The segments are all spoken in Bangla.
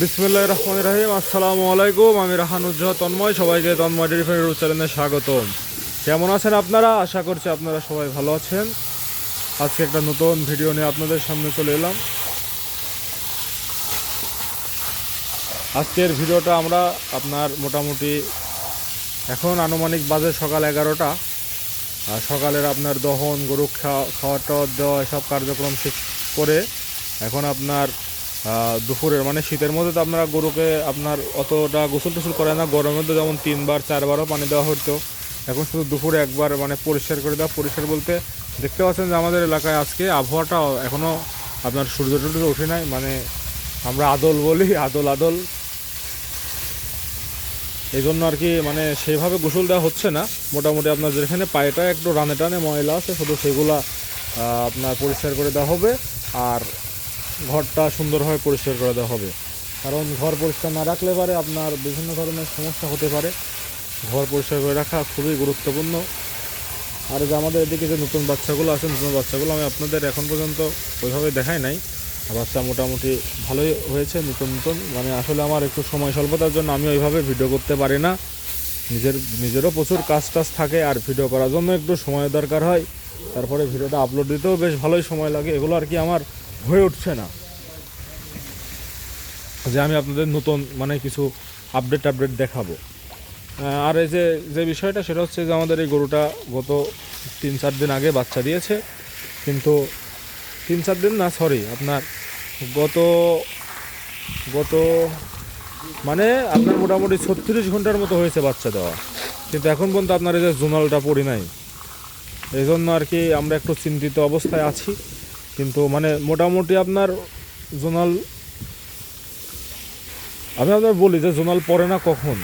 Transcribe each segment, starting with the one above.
বিসমুল্লাহ রহমান রাহিম, আসসালামু আলাইকুম। আমি রাহানুজ্জাহ তন্ময়, সবাইকে তন্ময় ডেরি ফার্ম চ্যানেলে স্বাগতম। কেমন আছেন আপনারা? আশা করছি আপনারা সবাই ভালো আছেন। আজকে একটা নতুন ভিডিও নিয়ে আপনাদের সামনে চলে এলাম। আজকের ভিডিওটা আমরা আপনার মোটামুটি এখন আনুমানিক বাজে সকাল এগারোটা। আর সকালের আপনার দহন, গরু খাওয়া খাওয়া টাওয়া দেওয়া, এসব কার্যক্রম শেষ করে এখন আপনার দুপুরের মানে শীতের মধ্যে তো আপনারা গরুকে আপনার অতটা গোসল টোসল করে না, গরমের মধ্যে যেমন তিনবার, চারবারও পানি দেওয়া হতো। এখন শুধু দুপুরে একবার মানে পরিষ্কার করে দেওয়া, পরিষ্কার বলতে দেখতে পাচ্ছেন যে আমাদের এলাকায় আজকে আবহাওয়াটা এখনও আপনার সূর্য টুর্য ওঠে নাই মানে আমরা আদল বলি, আদল আদল। এই জন্য আর কি মানে সেইভাবে গোসল দেওয়া হচ্ছে না। মোটামুটি আপনার যেখানে পায়েটা একটু রানে টানে ময়লা আছে, শুধু সেগুলা আপনার পরিষ্কার করে দেওয়া হবে। আর ঘরটা সুন্দরভাবে পরিষ্কার করে দেওয়া হবে। কারণ ঘর পরিষ্কার না রাখলে পারে আপনার বিভিন্ন ধরনের সমস্যা হতে পারে। ঘর পরিষ্কার করে রাখা খুবই গুরুত্বপূর্ণ। আর যে আমাদের এদিকে যে নতুন বাচ্চাগুলো আছে, নতুন বাচ্চাগুলো আমি আপনাদের এখন পর্যন্ত ওইভাবে দেখাই নাই। বাচ্চা মোটামুটি ভালোই হয়েছে, নতুন নতুন। মানে আসলে আমার একটু সময় স্বল্পতার জন্য আমি ওইভাবে ভিডিও করতে পারি না। নিজের, নিজেরও প্রচুর কাজ টাজ থাকে আর ভিডিও করার জন্য একটু সময় দরকার হয়। তারপরে ভিডিওটা আপলোড দিতেও বেশ ভালোই সময় লাগে। এগুলো আর কি আমার হয়ে উঠছে না। যে আমি আপনাদের নতুন মানে কিছু আপডেট আপডেট দেখাবো। আর এই যে যে বিষয়টা সেটা হচ্ছে যে আমাদের এই গরুটা গত তিন চার দিন আগে বাচ্চা দিয়েছে। কিন্তু তিন চার দিন না সরি আপনার গত গত মানে আপনার মোটামুটি ছত্রিশ ঘণ্টার মতো হয়েছে বাচ্চা দেওয়া। কিন্তু এখন পর্যন্ত আপনার এই যে জোনালটা পড়ি নাই। এই জন্য আর কি আমরা একটু চিন্তিত অবস্থায় আছি। কিন্তু মানে মোটামুটি আপনার জোনাল, আমি আপনার বলি যে জোনাল পড়ে না কখন?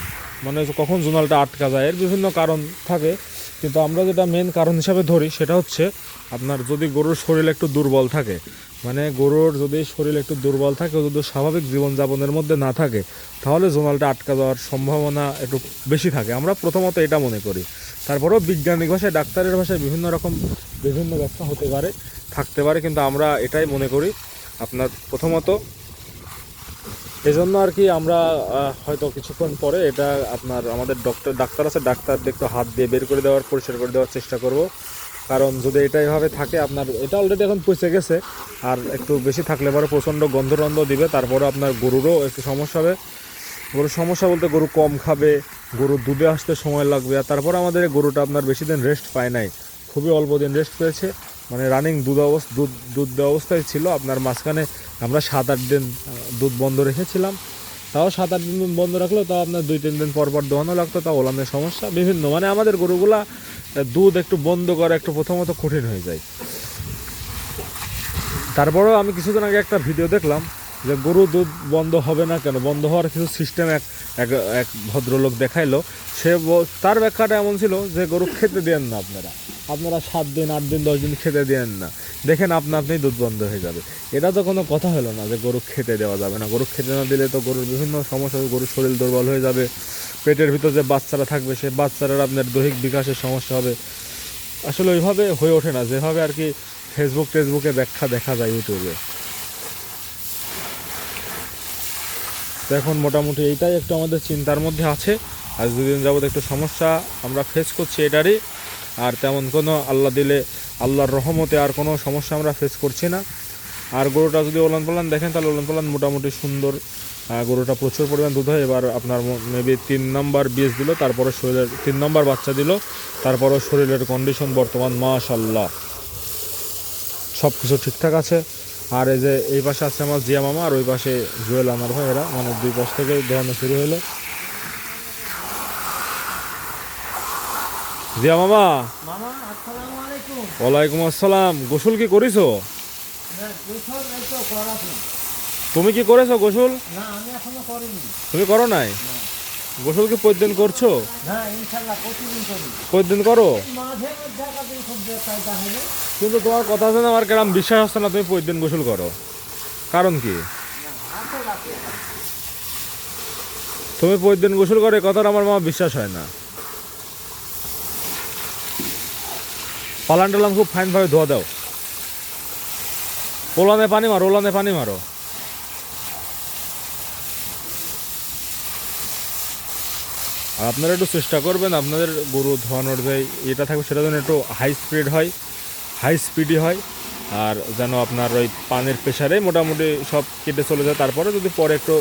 মানে কখন জোনালটা আটকা যায়? এর বিভিন্ন কারণ থাকে। কিন্তু আমরা যেটা মেন কারণ হিসাবে ধরি সেটা হচ্ছে আপনার যদি গরুর শরীর একটু দুর্বল থাকে মানে গরুর যদি শরীর একটু দুর্বল থাকে, যদি স্বাভাবিক জীবনযাপনের মধ্যে না থাকে, তাহলে জোনালটা আটকা যাওয়ার সম্ভাবনা একটু বেশি থাকে। আমরা প্রথমত এটা মনে করি। তারপরেও বিজ্ঞানিক ভাষায়, ডাক্তারের ভাষায় বিভিন্ন রকম বিভিন্ন ব্যাখ্যা হতে পারে, থাকতে পারে, কিন্তু আমরা এটাই মনে করি। আপনার প্রথমত এই জন্য আর কি আমরা হয়তো কিছুক্ষণ পরে এটা আপনার আমাদের ডক্টর ডাক্তার আছে ডাক্তার একটু হাত দিয়ে বের করে দেওয়ার, পরিষ্কার করে দেওয়ার চেষ্টা করব। কারণ যদি এটা এভাবে থাকে, আপনার, এটা অলরেডি এখন পচে গেছে। আর একটু বেশি থাকলে পরে প্রচণ্ড গন্ধ টন্ধ দিবে, তারপরে আপনার গরুরও একটু সমস্যা হবে। গরুর সমস্যা বলতে গরু কম খাবে, গরুর দুধে আসতে সময় লাগবে, আর তারপর আমাদের গরুটা আপনার বেশি দিন রেস্ট পায় নাই। খুবই অল্প দিন রেস্ট পেয়েছে। মানে রানিং দুধ অবস্থা, দুধ দুধ অবস্থায় ছিল, আপনার মাঝখানে আমরা সাত আট দিন দুধ বন্ধ রেখেছিলাম। তাও সাত আট দিন বন্ধ রাখলেও তাও আপনার দুই তিন দিন পর পর দোহানো লাগতো, তাও ওলানের সমস্যা। বিভিন্ন মানে আমাদের গরুগুলা দুধ একটু বন্ধ করা একটু প্রথমত কঠিন হয়ে যায়। তারপরেও আমি কিছুদিন আগে একটা ভিডিও দেখলাম যে গরু দুধ বন্ধ হবে না কেন? বন্ধ হওয়ার কিছু সিস্টেম এক এক ভদ্রলোক দেখাইলো। সে তার ব্যাখ্যাটা এমন ছিল যে গরু খেতে দেন না আপনারা। আপনারা সাত দিন, আট দিন, দশ দিন খেতে দেন না। দেখেন আপনা আপনি দুধ বন্ধ হয়ে যাবে। এটা তো কোনো কথা হলো না যে গরু খেতে দেওয়া যাবে না। গরু খেতে না দিলে তো গরুর বিভিন্ন সমস্যা, গরুর শরীর দুর্বল হয়ে যাবে। পেটের ভিতর যে বাচ্চারা থাকবে সে বাচ্চারার আপনার দৈহিক বিকাশের সমস্যা হবে। আসলে ওইভাবে হয়ে ওঠে না। যেভাবে আর কি ফেসবুক টেসবুকে ব্যাখ্যা দেখা যায় ইউটিউবে। তো এখন মোটামুটি এইটাই একটু আমাদের চিন্তার মধ্যে আছে। আজ দুদিন যাবত একটু সমস্যা আমরা ফেস করছি এটারই। আর তেমন কোনো আল্লাহ দিলে আল্লাহর রহমতে আর কোনো সমস্যা আমরা ফেস করছি না। আর গরুটা যদি ওলান পালান, দেখেন তাহলে ওলান পালান মোটামুটি সুন্দর। গরুটা প্রচুর পরিমাণ দুধ হয়। এবার আপনার মেবি তিন নম্বর বীজ দিল, তারপরে শরীরের তিন নম্বর বাচ্চা দিল, তারপরে শরীরের কন্ডিশন বর্তমান মাশাল্লাহ সব কিছু ঠিকঠাক আছে। আর এই যে এই পাশে আছে আমার জিয়া মামা, আর ওই পাশে জুয়েল আমার ভাই এরা মানে দুই পাশ থেকে দেখানো শুরু হলো জিয়া মামা। ওয়ালাইকুম আসসালাম। গোসল কি করিছো? তুমি কি করেছ গোসল? তুমি করো নাই? গোসল কি প্রতিদিন করছ? প্রতিদিন করো। কিন্তু তোমার কথা শুনে আমার কেরাম বিশ্বাস হচ্ছে না তুমি প্রতিদিন গোসল করো। কারণ কি? তুমি প্রতিদিন গোসল করে কথাটা আমার মা বিশ্বাস হয় না। পালান টলান খুব ফাইনভাবে ধোয়া দাও পোলানে পানি মারো ওলানে পানি মারো আর আপনারা একটু চেষ্টা করবেন, আপনাদের গরু ধোয়ানোর যে এটা থাকবে সেটা যেন একটু হাই স্পিড হয় হাই স্পিডই হয়, আর যেন আপনার ওই পানের প্রেশারে মোটামুটি সব কেটে চলে যায়। তারপরে যদি পরে একটু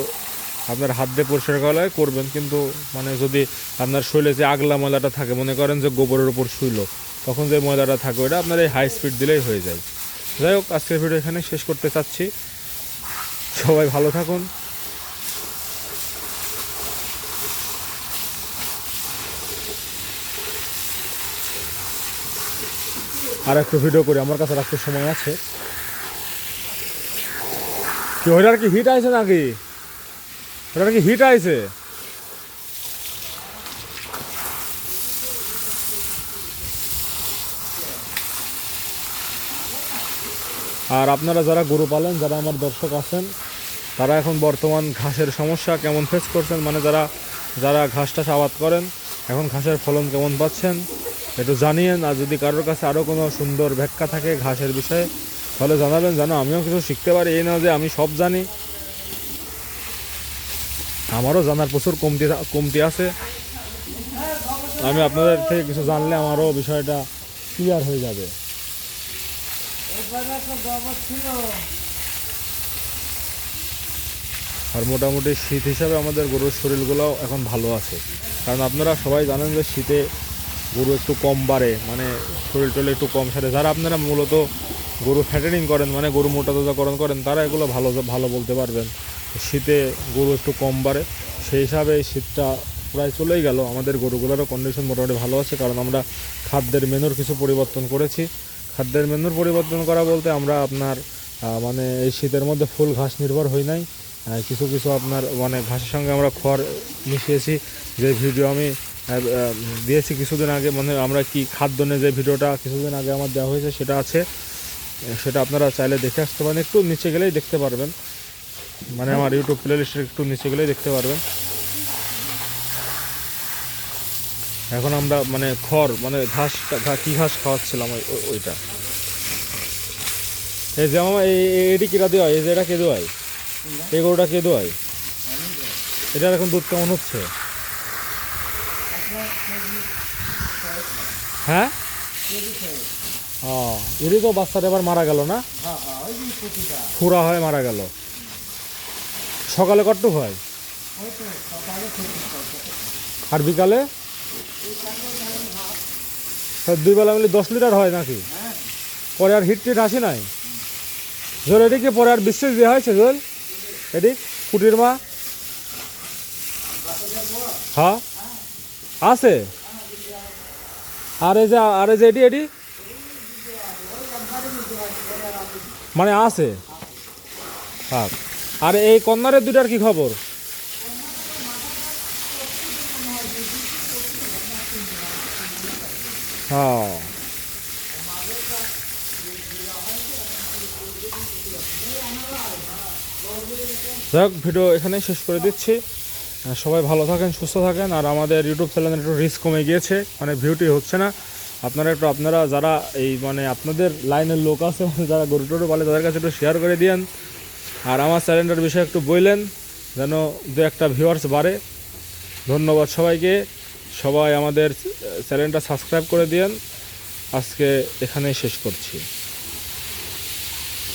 আপনার হাত দিয়ে পরিষ্কার করা করবেন। কিন্তু মানে যদি আপনার শরীরে যে আগলা ময়লাটা থাকে, মনে করেন যে গোবরের উপর শুইলো, তখন যে ময়লাটা থাকে ওটা আপনার এই হাই স্পিড দিলেই হয়ে যায়। যাই হোক, আজকের ভিডিও এখানে শেষ করতে চাচ্ছি। সবাই ভালো থাকুন। আর একটু ভিডিও করি, আমার কাছে রাখতে সময় আছে। কি ওইটার কি? হিট আছে নাকি? ওটার কি হিট আইছে? আর আপনারা যারা গরু পালেন, যারা আমার দর্শক আছেন, তারা এখন বর্তমান ঘাসের সমস্যা কেমন ফেস করছেন মানে যারা যারা ঘাস টাস আবাদ করেন, এখন ঘাসের ফলন কেমন পাচ্ছেন, একটু জানিয়েন। আর যদি কারোর কাছে আরও কোনো সুন্দর ব্যাখ্যা থাকে ঘাসের বিষয়ে, তাহলে জানাবেন জানো আমিও কিছু শিখতে পারি। এই না যে আমি সব জানি আমারও জানার প্রচুর কমতি কমতি আছে। আমি আপনাদের থেকে কিছু জানলে আমারও বিষয়টা ক্লিয়ার হয়ে যাবে। আর মোটামুটি শীত হিসাবে আমাদের গরুর শরীরগুলো এখন ভালো আছে। কারণ আপনারা সবাই জানেন যে শীতে গরু একটু কম বাড়ে মানে শরীর টরীর একটু কম সারে। যারা আপনারা মূলত গরু ফ্যাটেনিং করেন মানে গরু মোটা তাজাকরণ করেন, তারা এগুলো ভালো ভালো বলতে পারবেন। শীতে গরু একটু কম বাড়ে। সেই হিসাবে এই শীতটা প্রায় চলেই গেল। আমাদের গরুগুলোরও কন্ডিশন মোটামুটি ভালো আছে, কারণ আমরা খাদ্যের মেনুর কিছু পরিবর্তন করেছি। খাদ্যের মেনুর পরিবর্তন করা বলতে আমরা আপনার মানে এই শীতের মধ্যে ফুল ঘাস নির্ভর হই নাই। কিছু কিছু আপনার মানে ঘাসের সঙ্গে আমরা খড় মিশিয়েছি। যে ভিডিও আমি দিয়েছি কিছুদিন আগে মানে আমরা কি খাদ্য নিয়ে যে ভিডিওটা কিছুদিন আগে আমার দেওয়া হয়েছে সেটা আছে। সেটা আপনারা চাইলে দেখে আসতে পারেন। একটু নিচে গেলেই দেখতে পারবেন। মানে আমার ইউটিউব প্লে লিস্টের একটু নিচে গেলেই দেখতে পারবেন। এখন আমরা মানে খড় মানে ঘাস কি ঘাস খাওয়াচ্ছিলাম ওই- ওই- ওইটা। এই যে আমার এটি কিরা দেওয়া এই যে এটা কে দেওয়াই এই গরুটা কে দেওয়াই এটার এখন দুধ কেমন হচ্ছে? হ্যাঁ? ও এরই তো বাচ্চাটা এবার মারা গেল না? হ্যাঁ হ্যাঁ খুরা হয়ে মারা গেল। সকালে কটুক হয়? আর বিকালে? দুই বেলা মিলে দশ লিটার হয় নাকি? হ্যাঁ পরে আর হিট টিট নাই? জল এদিকে পরে আর বিশ্বাস দেওয়া হয়েছে জল এদিক, কুটির মা? হ্যাঁ? আছে? আর এই যে, আর যে এটি এটি? মানে আছে। থাক আর এই কন্যারের দুটার কি খবর? হ্যাঁ। যাই ভিডিও এখানে শেষ করে দিচ্ছি। সবাই ভালো থাকেন, সুস্থ থাকেন, আর আমাদের ইউটিউব চ্যানেলে একটু রিস্ক কমে গিয়েছে মানে ভিউটি হচ্ছে না। আপনারা একটু, আপনারা যারা এই মানে আপনাদের লাইনের লোক আছে মানে যারা গরু টরু পালে, তাদের কাছে একটু শেয়ার করে দিয়েন। আর আমার চ্যানেলটার বিষয়ে একটু বললেন, যেন দু একটা ভিউয়ার্স বাড়ে। ধন্যবাদ সবাইকে। সবাই আমাদের চ্যানেলটা সাবস্ক্রাইব করে দিয়েন। আজকে এখানেই শেষ করছি।